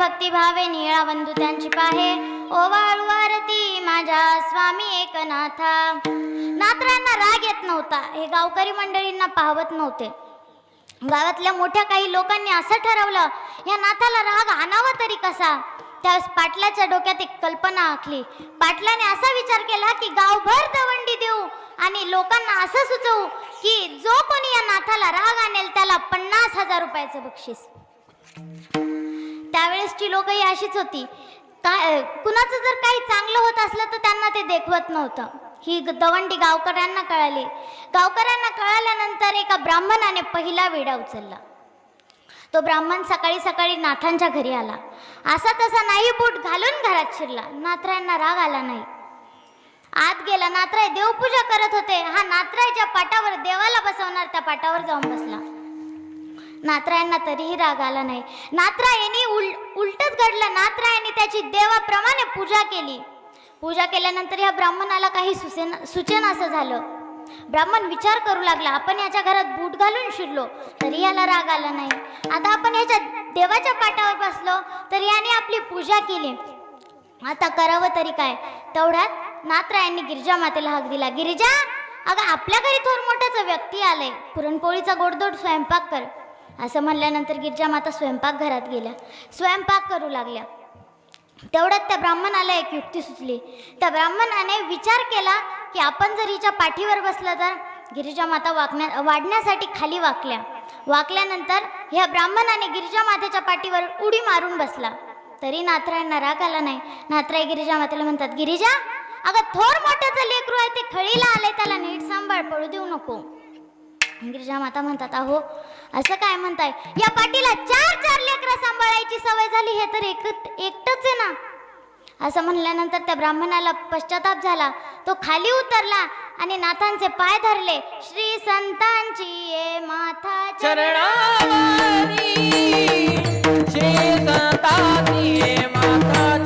भक्तिभावे निळा बंधू त्यांची पाहे. ओवाळू आरती माझ्या स्वामी एकनाथा. नात्रांना राग येत नव्हता. हे गावकरी मंडळींना पाहवत नव्हते. गावातल्या मोठ्या काही लोकांनी असं ठरवलं या नाथाला राग आणावा तरी कसा? त्यावेळेस पाटलाच्या डोक्यात एक कल्पना आखली. पाटलाने असा विचार केला की गावभर दवंडी देऊ आणि लोकांना असं सुचवू की जो कोणी या नाथाला राग आणेल त्याला पन्नास हजार रुपयाचं बक्षीस. त्यावेळेसची लोकही अशीच होती. का कुणाचं जर काही चांगलं होत असलं तर त्यांना ते देखवत नव्हतं. ही दवंडी गावकऱ्यांना कळाली. गावकऱ्यांना कळाल्यानंतर एका ब्राह्मणाने पहिला विडा उचलला. तो ब्राह्मण सकाळी सकाळी नाथांच्या घरी आला. असा तसा नाही बूट घालून घरात शिरला. नाथरायांना राग आला नाही. आत गेला. नाथराय देवपूजा करत होते. हा नाथरायच्या पाटावर देवाला बसवणार त्या पाटावर जाऊन बसला. नात्रायांना तरीही राग आला नाही. नाथरायनी उल उलटच घडलं. नाथरायांनी त्याची देवाप्रमाणे पूजा केली. पूजा केल्यानंतर या ब्राह्मणाला काही सुचेन सुचन असं झालं. ब्राह्मण विचार करू लागला. आपण याच्या घरात बूट घालून शिरलो. तरी याला राग आला नाही. आता आपण याच्या देवाच्या पाटावर बसलो. तर याने आपली पूजा केली. आता करावं तरी काय? तेवढ्यात नात्रायांनी गिरिजा मातेला हाक दिला. गिरिजा अगं आपल्या घरी थोर मोठ्याचं व्यक्ती आलंय. पुरणपोळीचा गोडधोड स्वयंपाक कर. असं म्हणल्यानंतर गिरजा माता स्वयंपाकघरात गेल्या. स्वयंपाक करू लागल्या. तेवढ्यात त्या ब्राह्मणाला एक युक्ती सुचली. त्या ब्राह्मणाने विचार केला की आपण जर हिच्या पाठीवर बसलं तर गिरिजा माता वाकण्या वाढण्यासाठी खाली वाकल्या. वाकल्यानंतर ह्या ब्राह्मणाने गिरिजा मातेच्या पाठीवर उडी मारून बसला. तरी नाथरायांना राग आला नाही. नाथराय गिरिजा मातेला म्हणतात गिरिजा अगं थोर मोठ्याचं लेकरू आहे ते खळीला आलंय त्याला नीट सांभाळ पळू देऊ नको. गिरिजा माता म्हणतात अहो असं काय म्हणताय? या पाटीला चार चार लेकरं सांभाळायची सवय झाली हे तर एक एकटच आहे ना. असं म्हणल्यानंतर त्या ब्राह्मणाला पश्चाताप झाला. तो खाली उतरला आणि नाथांचे पाय धरले. श्री संतांची ये माथा चरणावरी. श्री संतांची ये माथा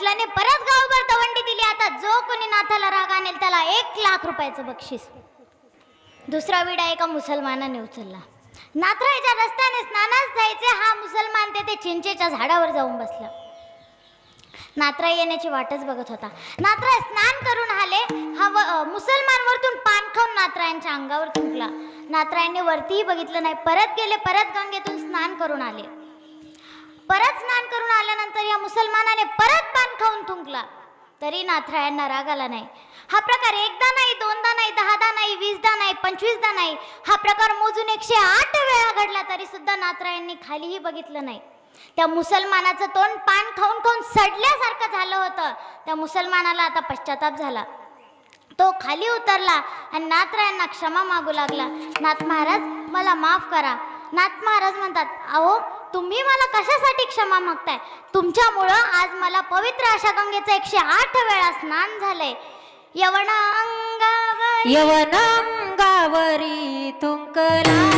पाटलाने परत गावभर दवंडी दिली. आता जो कोणी नाथाला राग आणेल त्याला एक लाख रुपयाचं बक्षीस. दुसरा विडा एका मुसलमानाने उचलला. नाथरायच्या रस्त्याने स्नानास जायचे हा मुसलमान तेथे चिंचेच्या झाडावर जाऊन बसला. नात्राई येण्याची वाटच बघत होता. नात्रा स्नान करून आले हा व मुसलमान वरतून पान खाऊन नात्रायांच्या अंगावर थुंकला. नात्रायांनी वरतीही बघितलं नाही. परत गेले परत गंगेतून स्नान करून आले. परत स्नान करून आल्यानंतर या मुसलमानाने परत पान खाऊन थुंकला. तरी नाथरायांना राग आला नाही. हा प्रकार एकदा नाही दोनदा नाही दहादा नाही वीसदा नाही पंचवीसदा नाही. हा प्रकार मोजून एकशे आठ वेळा घडला तरी सुद्धा नाथरायांनी खालीही बघितलं नाही. त्या मुसलमानाचं तोंड पान खाऊन खाऊन सडल्यासारखं झालं होतं. त्या मुसलमानाला आता पश्चाताप झाला. तो खाली उतरला आणि नाथरायांना क्षमा मागू लागला. नाथ महाराज मला माफ करा. नाथ महाराज म्हणतात अहो तुम्ही मला कशासाठी क्षमा मागताय? तुमच्यामुळं आज मला पवित्र अशा गंगेचं एकशे आठ वेळा स्नान झालंय. यवण अंगावर यवनांगावरी तुंकला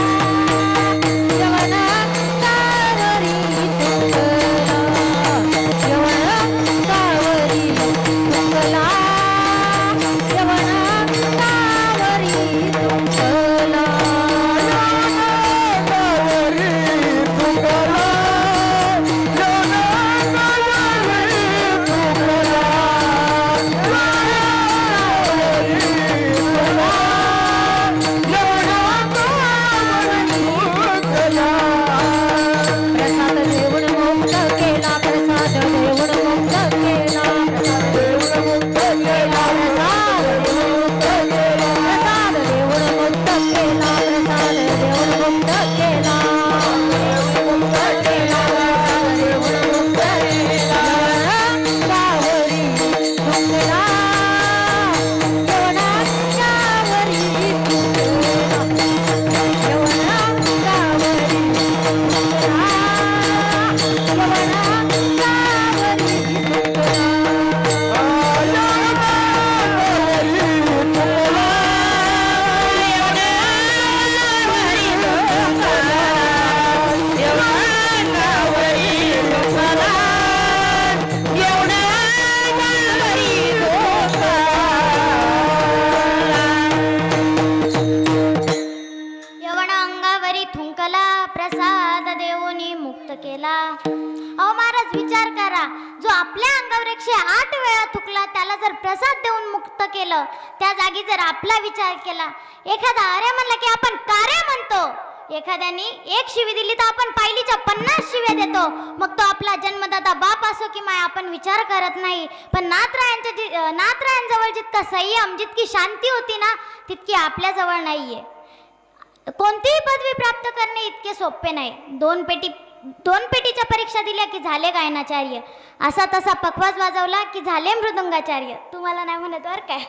केला. अहो महाराज विचार करा. जो आपल्या अंगावर एकशे आठ वेळा थुकला त्याला जर प्रसाद देऊन मुक्त केलं त्या जागी जर आपला विचार केला एखादा अरे म्हणला की आपण कार्य म्हणतो. एखाद्याने एक शिवी दिली तर आपण पाहिलीच्या पन्नास शिव्या देतो. मग तो आपला जन्मदाता बाप असो की माय आपण विचार करत नाही. पण नातरायांच्या जि नातरायांजवळ जितका संयम जितकी शांती होती ना तितकी आपल्याजवळ नाही आहे कोणतीही पदवी प्राप्त करणे इतके सोपे नाही. दोन पेटी दोन पेटीच्या परीक्षा दिल्या की झाले गायनाचार्य. असा तसा पखवाज वाजवला की झाले मृदुंगाचार्य. तुम्हाला नाही म्हणत बरं काय?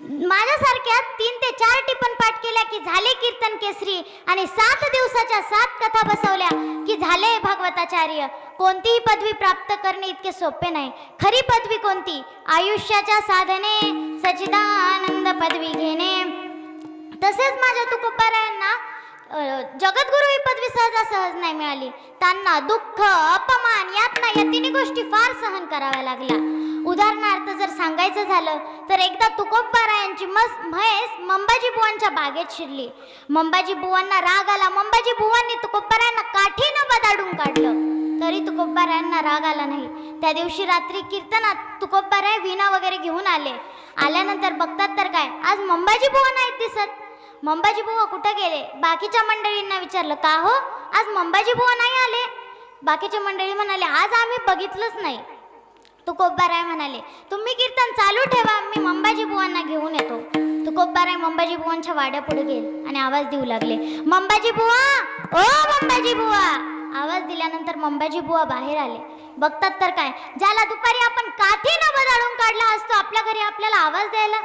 माझ्यासारख्या तीन ते चार टिपण पाठ केल्या की झाले कीर्तन केसरी आणि सात दिवसाच्या सात कथा बसवल्या की झाले भागवताचार्य. कोणतीही पदवी प्राप्त करणे इतके सोपे नाही. खरी पदवी कोणती? आयुष्याच्या साधने सचिदानंद पदवी घेणे. तसेच माझ्या तुकोपारायांना जगद्गुरु ही पदवी सहजासहज नाही मिळाली. त्यांना दुःख अपमान यातना या तिन्ही गोष्टी फार सहन कराव्या लागल्या. उदाहरणार्थ जर सांगायचं झालं तर एकदा तुकोबारायांची मस म्हैस मंबाजी बुवांच्या बागेत शिरली. मंबाजी बुवांना राग आला. मंबाजी बुवांनी तुकोबारायांना काठीनं बदाडून काढलं. तरी तुकोबारायांना राग आला नाही. त्या दिवशी रात्री कीर्तनात तुकोबाराय विणा वगैरे घेऊन आले. आल्यानंतर बघतात तर काय आज मंबाजी बुवा नाहीत दिसत. मंबाजी बुवा कुठं गेले? बाकीच्या मंडळींना विचारलं का हो? आज मंबाजी बुवा नाही आले? बाकीचे मंडळी म्हणाले आज आम्ही बघितलंच नाही. तुकोबाराय म्हणाले तुम्ही कीर्तन चालू ठेवा मी मंबाजी बुवांना घेऊन येतो. तुकोबाराय मंबाजी बुवांच्या वाड्या पुढे गेले आणि आवाज देऊ लागले मंबाजी बुवा! ओ मंबाजी बुवा! आवाज दिल्यानंतर मंबाजी बुवा बाहेर आले. बघतात तर काय ज्याला दुपारी आपण काठीनं बदाडून काढला असतो आपल्या घरी आपल्याला आवाज द्यायला?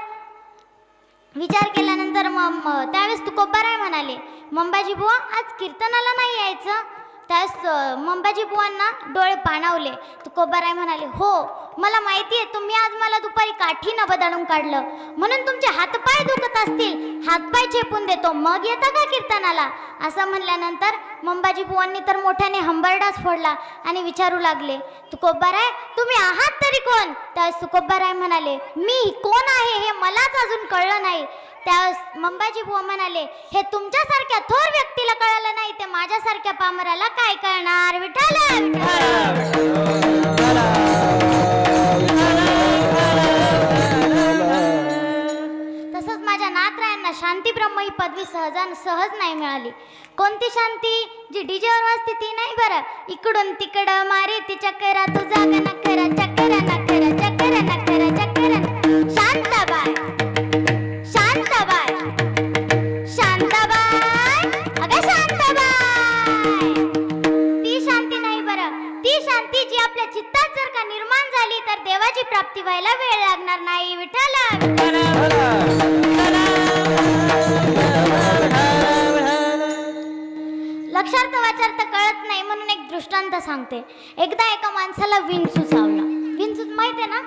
विचार केल्यानंतर तर मग त्यावेळेस तुकोबाराय म्हणाले मंबाजी बुवा आज कीर्तनाला नाही यायचं. त्यावेळेस मंबाजी बुवांना डोळे पाणावले. तुकोबाराय म्हणाले हो मला माहिती आहे तुम्ही आज मला दुपारी काठीनं बदलून काढलं. म्हणून तुमचे हातपाय दुखत असतील. हातपाय झेपून देतो. मग येता का कीर्तनाला? असं म्हणल्यानंतर मंबाजी बुवांनी तर मोठ्याने हंबरडाच फोडला आणि विचारू लागले तुकोबाराय तुम्ही आहात तरी कोण? त्यावेळेस तुकोबाराय म्हणाले मी कोण आहे हे मलाच अजून कळलं नाही. त्या मंबाजी बुवा म्हणाले हे तुमच्यासारख्या थोर व्यक्तीला कळलं नाही ते माझ्यासारख्या पामराला काय कळणार? विठाला तसंच माझ्या नातरायांना शांती ब्रह्म ही पदवी सहजान सहज नाही मिळाली. कोणती शांती? जी डीजेवर वाजते ती नाही बरं. इकडून तिकडं मारे ती चक्करा तू जागा नखरा चक्करा नखरा चक्करा नखरा चक्करा शांताबाय देवाची प्राप्ती व्हायला वेळ लागणार नाही विठाला लक्षार्थ वाचार्थ कळत नाही म्हणून एक दृष्टांत सांगते. एकदा एका माणसाला विंचू चावला. विंचू माहिती आहे ना?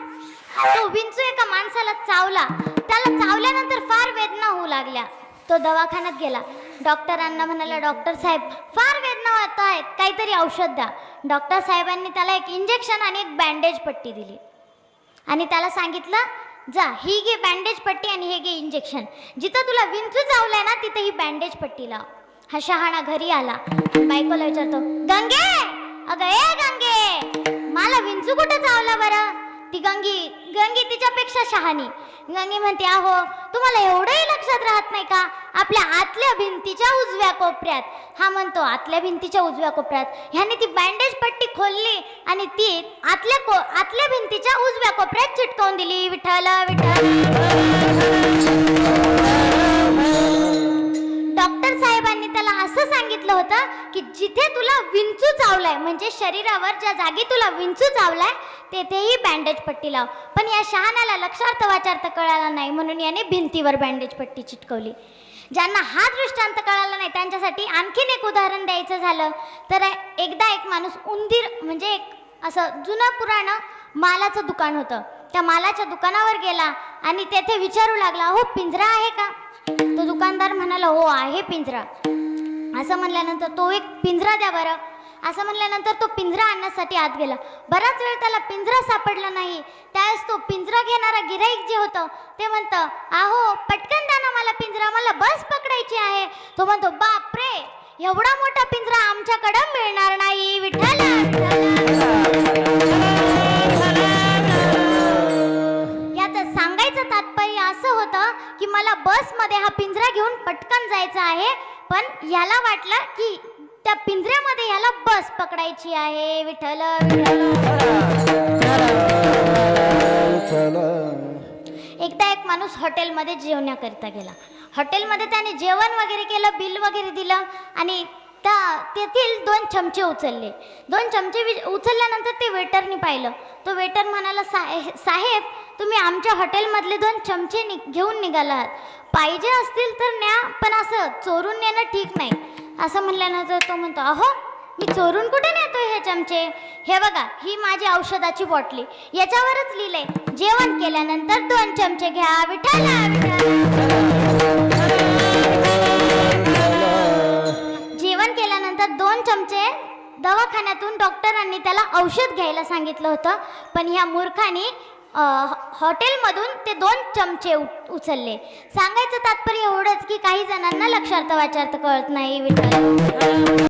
तो विंचू एका माणसाला चावला. त्याला चावल्यानंतर फार वेदना होऊ लागल्या. तो दवाखान्यात गेला. डॉक्टरांना म्हणाला डॉक्टर साहेब फार वेदना होत आहेत. काहीतरी औषध द्या. डॉक्टर साहेबांनी त्याला एक इंजेक्शन आणि एक बँडेज पट्टी दिली. आणि त्याला सांगितलं जा ही घे बँडेज पट्टी आणि हे घे इंजेक्शन. जिथं तुला विंचू चावलाय ना तिथं ही बँडेज पट्टी लाव. हा शहाणा घरी आला. बायकोला विचारतो गंगे अगं ए गंगे मला विंचू कुठं चावला बरं? ती गंगी गंगी तिच्यापेक्षा शहाणी. गंगी म्हणते अहो तुम्हाला एवढंही लक्षात राहत नाही का? आपल्या आतल्या भिंतीच्या उजव्या कोपऱ्यात. हा म्हणतो आतल्या भिंतीच्या उजव्या कोपऱ्यात. ह्याने ती बँडेज पट्टी खोलली आणि ती आतल्या को आतल्या भिंतीच्या उजव्या कोपऱ्यात चिटकवून दिली. विठ्ठल विठ्ठल. डॉक्टर साहेबांनी त्याला असं सांगितलं होतं की जिथे तुला विंचू चावलाय म्हणजे शरीरावर ज्या जागी तुला विंचू चावलाय तेथेही बँडेज पट्टी लाव. पण या शहाण्याला लक्षार्थ वाचार्थ कळाला नाही म्हणून याने भिंतीवर बँडेज पट्टी चिटकवली. ज्यांना हा दृष्टांत कळाला नाही त्यांच्यासाठी आणखीन एक उदाहरण द्यायचं झालं. तर एकदा एक माणूस उंदीर म्हणजे एक असं जुनं पुराणं मालाचं दुकान होतं. त्या मालाच्या दुकानावर गेला आणि तेथे विचारू लागला हो पिंजरा आहे का? तो दुकानदार म्हणाला हो आहे पिंजरा. असं म्हणल्यानंतर तो एक पिंजरा द्या बरं. असं म्हणल्यानंतर तो पिंजरा आणण्यासाठी आत गेला. बराच वेळ त्याला पिंजरा सापडला नाही. त्यावेळेस तो पिंजरा घेणारा गिराईक जे होतं ते म्हणतं आहो पटकन द्या ना मला पिंजरा मला बस पकडायची आहे. तो म्हणतो बापरे एवढा मोठा पिंजरा आमच्याकडं मिळणार नाही. विठ्ठल की मला बसमध्ये हा पिंजरा घेऊन पटकन जायचं आहे पण याला वाटलं की त्या पिंजऱ्या ह्याला आहे विठ्ठल विठ्ठल. एकदा एक माणूस हॉटेलमध्ये जेवण्याकरिता गेला. हॉटेलमध्ये त्याने जेवण वगैरे केलं बिल वगैरे दिलं आणि त्या तेथील दोन चमचे उचलले. दोन चमचे उचलल्यानंतर ते वेटरनी पाहिलं. तो वेटर म्हणाला साहे साहेब तुम्ही आमच्या हॉटेलमधले दोन चमचे नि घेऊन निघालात पाहिजे असतील तर न्या पण असं चोरून नेणं ठीक नाही. असं म्हणल्यानंतर तो म्हणतो अहो मी चोरून कुठे नेतो हे चमचे? हे बघा ही माझी औषधाची बॉटली. याच्यावरच लिहिलंय जेवण केल्यानंतर दोन चमचे घ्या विठाला जेवण केल्यानंतर दोन चमचे दवाखान्यातून डॉक्टरांनी त्याला औषध घ्यायला सांगितलं होतं. पण ह्या मूर्खाने हॉटेलमधून ते दोन चमचे उ- उचलले. सांगायचं तात्पर्य एवढंच की काही जणांना लक्षार्थ वाचार्थ कळत नाही विचार